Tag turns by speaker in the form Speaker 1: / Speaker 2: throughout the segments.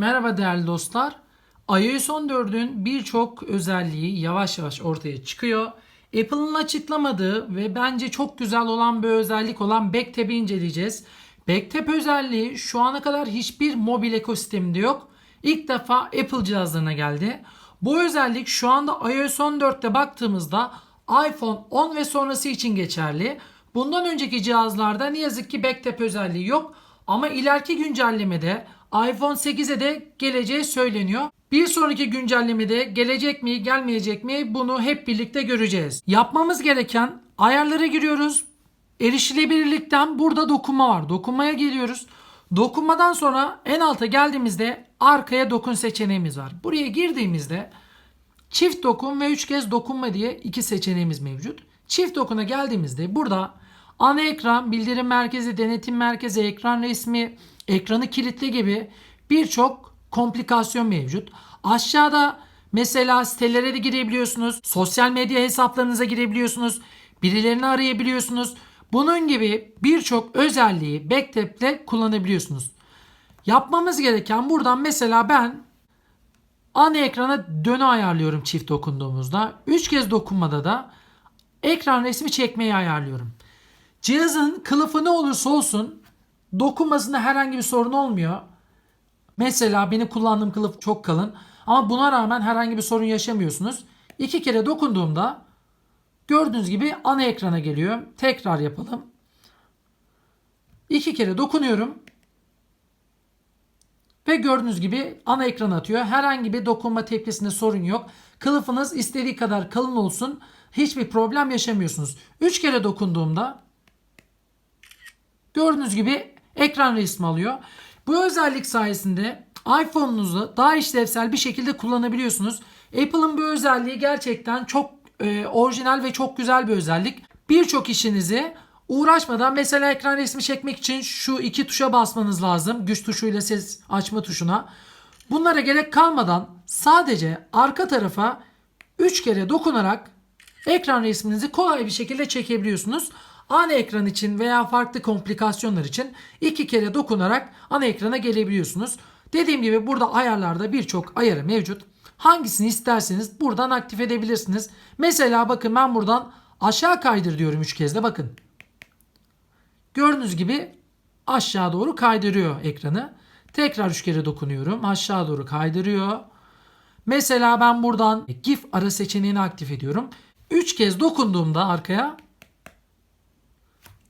Speaker 1: Merhaba değerli dostlar. iOS 14'ün birçok özelliği yavaş yavaş ortaya çıkıyor. Apple'ın açıklamadığı ve bence çok güzel olan bir özellik olan Backtap'i inceleyeceğiz. Backtap özelliği şu ana kadar hiçbir mobil ekosisteminde yok. İlk defa Apple cihazlarına geldi. Bu özellik şu anda iOS 14'te baktığımızda iPhone 10 ve sonrası için geçerli. Bundan önceki cihazlarda ne yazık ki Backtap özelliği yok. Ama ileriki güncellemede iPhone 8'e de geleceği söyleniyor. Bir sonraki güncellemede gelecek mi gelmeyecek mi bunu hep birlikte göreceğiz. Yapmamız gereken ayarlara giriyoruz. Erişilebilirlikten burada dokunma var. Dokunmaya geliyoruz. Dokunmadan sonra en alta geldiğimizde arkaya dokun seçeneğimiz var. Buraya girdiğimizde çift dokun ve üç kez dokunma diye iki seçeneğimiz mevcut. Çift dokuna geldiğimizde burada ana ekran, bildirim merkezi, denetim merkezi, ekran resmi, ekranı kilitle gibi birçok komplikasyon mevcut. Aşağıda mesela sitelere de girebiliyorsunuz. Sosyal medya hesaplarınıza girebiliyorsunuz. Birilerini arayabiliyorsunuz. Bunun gibi birçok özelliği Backtap ile kullanabiliyorsunuz. Yapmamız gereken buradan mesela ben ana ekrana dönü ayarlıyorum çift dokunduğumuzda. 3 kez dokunmada da ekran resmi çekmeyi ayarlıyorum. Cihazın kılıfı ne olursa olsun dokunmasında herhangi bir sorun olmuyor. Mesela benim kullandığım kılıf çok kalın ama buna rağmen herhangi bir sorun yaşamıyorsunuz. İki kere dokunduğumda gördüğünüz gibi ana ekrana geliyor. Tekrar yapalım. İki kere dokunuyorum. Ve gördüğünüz gibi ana ekran atıyor. Herhangi bir dokunma tepkisinde sorun yok. Kılıfınız istediği kadar kalın olsun. Hiçbir problem yaşamıyorsunuz. 3 kere dokunduğumda gördüğünüz gibi ekran resmi alıyor. Bu özellik sayesinde iPhone'unuzu daha işlevsel bir şekilde kullanabiliyorsunuz. Apple'ın bu özelliği gerçekten çok e, orijinal ve çok güzel bir özellik. Birçok işinizi uğraşmadan mesela ekran resmi çekmek için şu iki tuşa basmanız lazım. Güç tuşuyla ses açma tuşuna. Bunlara gerek kalmadan sadece arka tarafa 3 kere dokunarak ekran resminizi kolay bir şekilde çekebiliyorsunuz. Ana ekran için veya farklı komplikasyonlar için iki kere dokunarak ana ekrana gelebiliyorsunuz. Dediğim gibi burada ayarlarda birçok ayarı mevcut. Hangisini isterseniz buradan aktif edebilirsiniz. Mesela bakın ben buradan aşağı kaydır diyorum 3 kez de bakın. Gördüğünüz gibi aşağı doğru kaydırıyor ekranı. Tekrar 3 kere dokunuyorum. Aşağı doğru kaydırıyor. Mesela ben buradan GIF ara seçeneğini aktif ediyorum. 3 kez dokunduğumda arkaya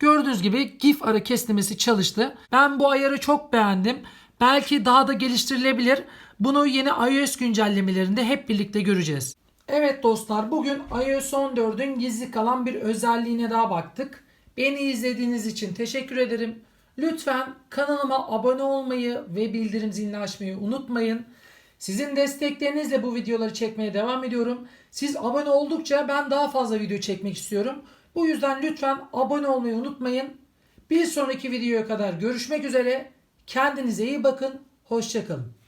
Speaker 1: Gördüğünüz gibi GIF ara keslemesi çalıştı. Ben bu ayarı çok beğendim. Belki daha da geliştirilebilir. Bunu yeni iOS güncellemelerinde hep birlikte göreceğiz. Evet dostlar bugün iOS 14'ün gizli kalan bir özelliğine daha baktık. Beni izlediğiniz için teşekkür ederim. Lütfen kanalıma abone olmayı ve bildirim zilini açmayı unutmayın. Sizin desteklerinizle bu videoları çekmeye devam ediyorum. Siz abone oldukça ben daha fazla video çekmek istiyorum. Bu yüzden lütfen abone olmayı unutmayın. Bir sonraki videoya kadar görüşmek üzere. Kendinize iyi bakın. Hoşçakalın.